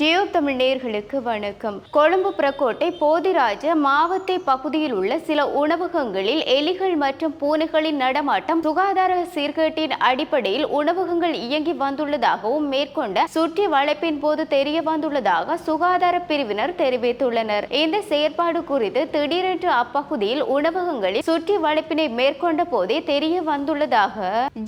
Tube Tamil நேர்களுக்கு வணக்கம். கொழும்பு பிரகோட்டை போதிராஜ மாவத்தை பகுதியில் உள்ள சில உணவகங்களில் எலிகள் மற்றும் பூனைகளின் நடமாட்டம் சுகாதார சீர்கேட்டின் அடிப்படையில் உணவகங்கள் இயங்கி வந்துள்ளதாகவும் மேற்கொண்ட சுற்றி வளைப்பின் போது தெரிய வந்துள்ளதாக சுகாதார பிரிவினர் தெரிவித்துள்ளனர். இந்த செயற்பாடு குறித்து திடீரென்று அப்பகுதியில் உணவகங்களில் சுற்றி வளைப்பினை மேற்கொண்ட போதே தெரிய வந்துள்ளதாக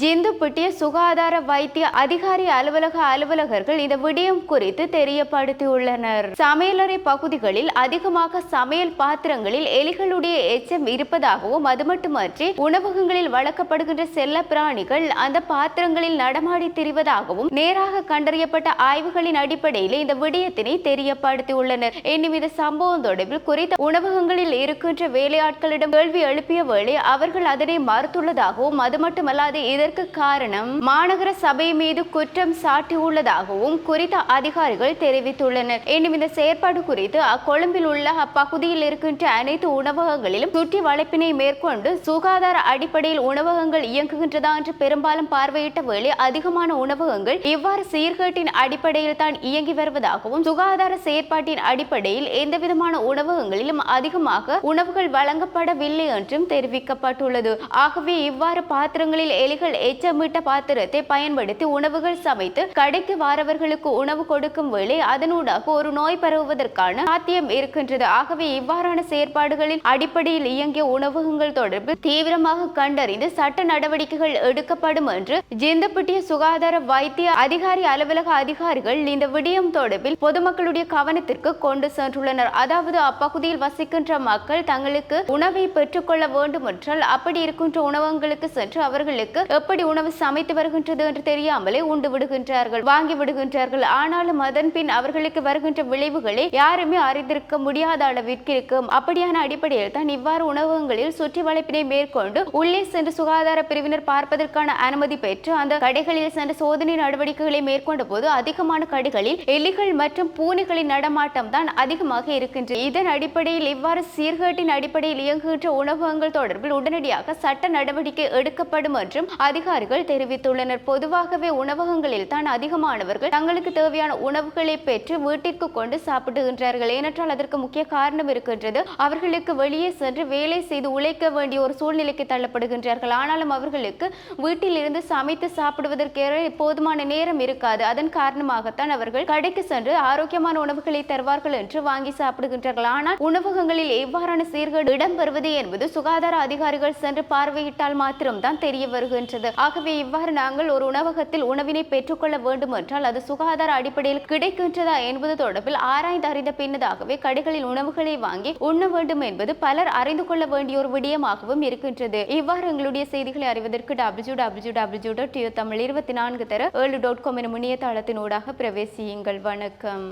ஜிந்துப்பட்டிய சுகாதார வைத்திய அதிகாரி அலுவலக அலுவலகர்கள் இந்த விடயம் குறித்து தெரிய தெரியப்படுத்தியுள்ளனர். சமையலறை பகுதிகளில் அதிகமாக சமையல் பாத்திரங்களில் எலிகளுடைய எச்சம் இருப்பதாகவும் அது மட்டுமன்றி உணவகங்களில் வளர்க்கப்படுகின்ற செல்ல பிராணிகள் அந்த பாத்திரங்களில் நடமாடி திரிவதாகவும் நேராக கண்டறியப்பட்ட ஆய்வுகளின் அடிப்படையில் இந்த விடயத்தினை தெரியப்படுத்தியுள்ளனர். இன்னும் இந்த சம்பவம் தொடர்பில் குறித்த உணவகங்களில் இருக்கின்ற வேலையாட்களிடம் கேள்வி எழுப்பிய வேளை அவர்கள் அதனை மறுத்துள்ளதாகவும் அது மட்டுமல்லாது இதற்கு காரணம் மாநகர சபை மீது குற்றம் சாட்டியுள்ளதாகவும் குறித்த அதிகாரிகள் தெரிவித்துள்ளனர். எனினும் இந்த செயற்பாடு குறித்து அக்கொழும்பில் உள்ள அப்பகுதியில் இருக்கின்ற அனைத்து உணவகங்களிலும் சுற்றி வளைப்பினை மேற்கொண்டு சுகாதார அடிப்படையில் உணவகங்கள் இயங்குகின்றதா என்று பெரும்பாலும் பார்வையிட்ட வேளை அதிகமான உணவகங்கள் இவ்வாறு சீர்கேட்டின் அடிப்படையில் தான் இயங்கி வருவதாகவும் சுகாதார செயற்பாட்டின் அடிப்படையில் எந்தவிதமான உணவகங்களிலும் அதிகமாக உணவுகள் வழங்கப்படவில்லை என்றும் தெரிவிக்கப்பட்டுள்ளது. ஆகவே இவ்வாறு பாத்திரங்களில் எலிகள் எச்சமிட்ட பாத்திரத்தை பயன்படுத்தி உணவுகள் சமைத்து கடைக்கு வாரவர்களுக்கு உணவு கொடுக்கும் வேளை அதனூடாக ஒரு நோய் பரவுவதற்கான சாத்தியம் இருக்கின்றது. ஆகவே இவ்வாறான செயற்பாடுகளின் அடிப்படையில் இயங்கிய உணவகங்கள் தொடர்பில் தீவிரமாக கண்டறிந்து சட்ட நடவடிக்கைகள் எடுக்கப்படும் என்று ஜிந்தப்பட்டிய சுகாதார வைத்திய அதிகாரி அலுவலக அதிகாரிகள் இந்த விடயம் தொடர்பில் பொதுமக்களுடைய கவனத்திற்கு கொண்டு சென்றுள்ளனர். அதாவது அப்பகுதியில் வசிக்கின்ற மக்கள் தங்களுக்கு உணவை பெற்றுக்கொள்ள வேண்டும் என்றால் அப்படி இருக்கின்ற உணவகங்களுக்கு சென்று அவர்களுக்கு எப்படி உணவு சமைத்து வருகின்றது என்று தெரியாமலே உண்டு விடுகின்றார்கள் வாங்கி விடுகின்றார்கள். ஆனாலும் அதன் பின் அவர்களுக்கு வருகின்ற விளைவுகளை யாருமே அறிந்திருக்க முடியாத அளவிற்கு இருக்கும். அப்படியான அடிப்படையில் தான் இவ்வாறு உணவகங்களில் சுற்றி வளைப்பினை மேற்கொண்டு உள்ளே சென்று சுகாதார பிரிவினர் பார்ப்பதற்கான அனுமதி பெற்று அந்த கடைகளில் சென்று சோதனை நடவடிக்கைகளை மேற்கொண்ட போது அதிகமான கடைகளில் எலிகள் மற்றும் பூனைகளின் நடமாட்டம் தான் அதிகமாக இருக்கின்றது. இதன் அடிப்படையில் இவ்வாறு சீர்கேட்டின் அடிப்படையில் இயங்குகின்ற உணவகங்கள் தொடர்பில் உடனடியாக சட்ட நடவடிக்கை எடுக்கப்படும் என்றும் அதிகாரிகள் தெரிவித்துள்ளனர். பொதுவாகவே உணவகங்களில் தான் அதிகமானவர்கள் தங்களுக்கு தேவையான உணவுகளை பெற்று வீட்டிற்கு கொண்டு சாப்பிடுகின்றார்கள். ஏனென்றால் அதற்கு முக்கிய காரணம் இருக்கின்றது அவர்களுக்கு வெளியே சென்று வேலை செய்து உழைக்க வேண்டிய ஒரு சூழ்நிலைக்கு தள்ளப்படுகின்றார்கள். ஆனாலும் அவர்களுக்கு வீட்டில் இருந்து சமைத்து சாப்பிடுவதற்கு போதுமான நேரம் இருக்காது. அதன் காரணமாகத்தான் அவர்கள் கடைக்கு சென்று ஆரோக்கியமான உணவுகளை தருவார்கள் என்று வாங்கி சாப்பிடுகின்றார்கள். ஆனால் உணவகங்களில் எவ்வாறான சீர்கேடு இடம்பெறுவது என்பது சுகாதார அதிகாரிகள் சென்று பார்வையிட்டால் மாத்திரம்தான் தெரிய வருகின்றது. ஆகவே இவ்வாறு நாங்கள் ஒரு உணவகத்தில் உணவினை பெற்றுக்கொள்ள வேண்டும் என்றால் அது சுகாதார அடிப்படையில் கிடைக்கின்றதா என்பது தொடர்பில் ஆராய்ந்து அறிந்த பின்னதாகவே கடைகளில் உணவுகளை வாங்கி உண்ண வேண்டும் என்பது பலர் அறிந்து கொள்ள வேண்டிய ஒரு விடயமாகவும் இருக்கின்றது. இவ்வாறு எங்களுடைய செய்திகளை அறிவதற்கு W W W dot Tamil இருபத்தி நான்கு தர ஏழு டாட் காம் எனும் இணையதளத்தினூடாக பிரவேசியுங்கள் வணக்கம்